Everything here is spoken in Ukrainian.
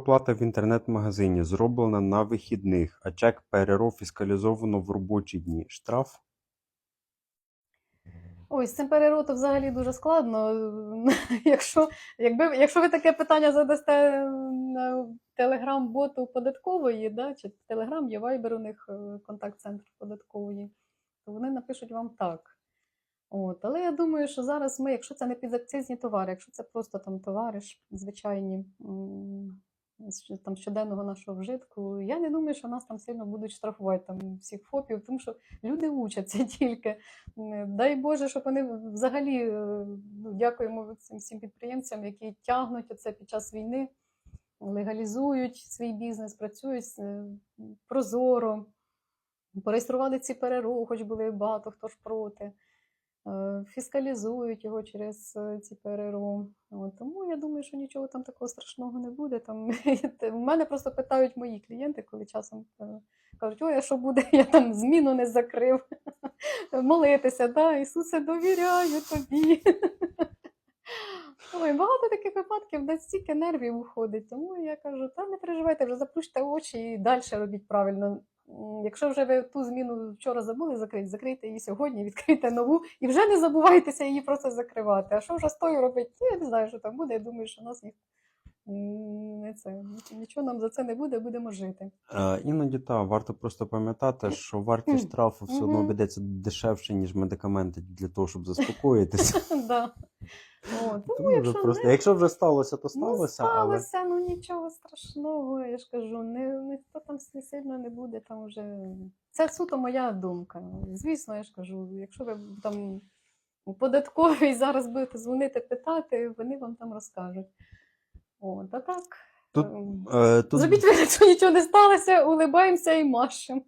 Оплата в інтернет-магазині зроблена на вихідних, а чек ПРРО фіскалізовано в робочі дні. Штраф? Ой, з цим переротом взагалі дуже складно. Якщо, якби, якщо ви таке питання задасте на телеграм-боту податкової, да, чи телеграм є вайбер у них е, контакт-центр податкової, то вони напишуть вам так. От, але я думаю, що зараз ми, якщо це не підакцизні товари, якщо це просто там товари звичайні там щоденного нашого вжитку, я не думаю, що нас там сильно будуть штрафувати там всіх ФОПів, тому що люди учаться тільки. Дай Боже, щоб вони взагалі е, ну, дякуємо цим всім підприємцям, які тягнуть це під час війни, легалізують свій бізнес, працюють е, прозоро, пореєстрували ці ПРРО, хоч були багато хто ж проти, фіскалізують його через е, ці ПРРО. От, тому я думаю, що нічого там такого страшного не буде. Там, у мене просто питають мої клієнти, коли часом е, кажуть, ой, а що буде, я там зміну не закрив молитися, да, Ісусе, довіряю тобі. Ой, багато таких випадків, де стільки нервів уходить. Тому я кажу, та не переживайте, вже заплющте очі і далі робіть правильно. Якщо вже ви ту зміну вчора забули закрити, закрийте її сьогодні, відкрийте нову і вже не забувайтеся її просто закривати. А що вже з тою робити? Ну, я не знаю, що там буде. Я думаю, що нас ні... не це, нічого нам за це не буде, будемо жити. Е, іноді та варто просто пам'ятати, що вартість штрафу все одно обійдеться дешевше, ніж медикаменти для того, щоб заспокоїтися. Да. О, тому, Тому вже якщо просто, не- якщо вже сталося, то Ну, сталося, але сталося, ну нічого страшного, я ж кажу, не, ніхто там сильно не буде там вже. Це суто моя думка. Звісно, я ж кажу, якщо ви там у податковій зараз будете дзвонити, питати, вони вам там розкажуть. От, а так. Тут, ем, е, тут Зробіть що нічого не сталося, улибаємося і машемо.